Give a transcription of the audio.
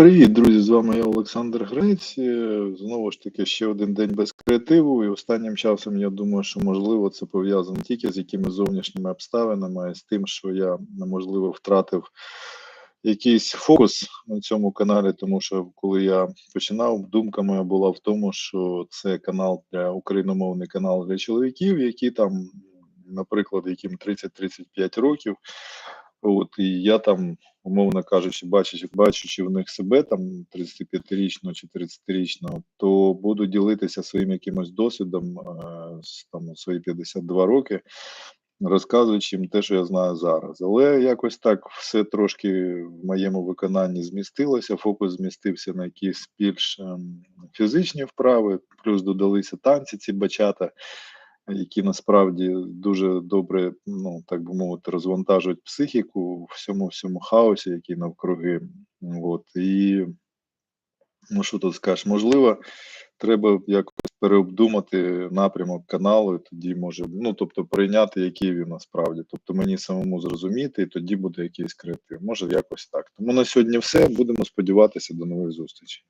Привіт, друзі! З вами я Олександр Грець. Е, Знову ж таки, ще один день без креативу. І останнім часом я думаю, що можливо це пов'язано тільки з якимись зовнішніми обставинами, з тим, що я можливо втратив якийсь фокус на цьому каналі, тому що коли я починав, думка моя була в тому, що це канал для україномовний канал для чоловіків, які там, наприклад, яким 30-35 років. От і я там, умовно кажучи, бачачи, бачучи в них себе там 35-річного чи 30-річного, то буду ділитися своїм якимось досвідом е, там свої 52 роки, розказуючи їм те, що я знаю зараз. Але якось так все трошки в моєму виконанні змістилося. Фокус змістився на якісь більш ем, фізичні вправи, плюс додалися танці, ці бачата які насправді дуже добре, ну так би мовити, розвантажують психіку в всьому всьому хаосі, який навкруги. От і ну що тут скажеш, можливо, треба якось переобдумати напрямок каналу, і тоді може, ну тобто прийняти, який він насправді. Тобто мені самому зрозуміти, і тоді буде якийсь креатив. Може, якось так. Тому на сьогодні все. Будемо сподіватися до нових зустрічей.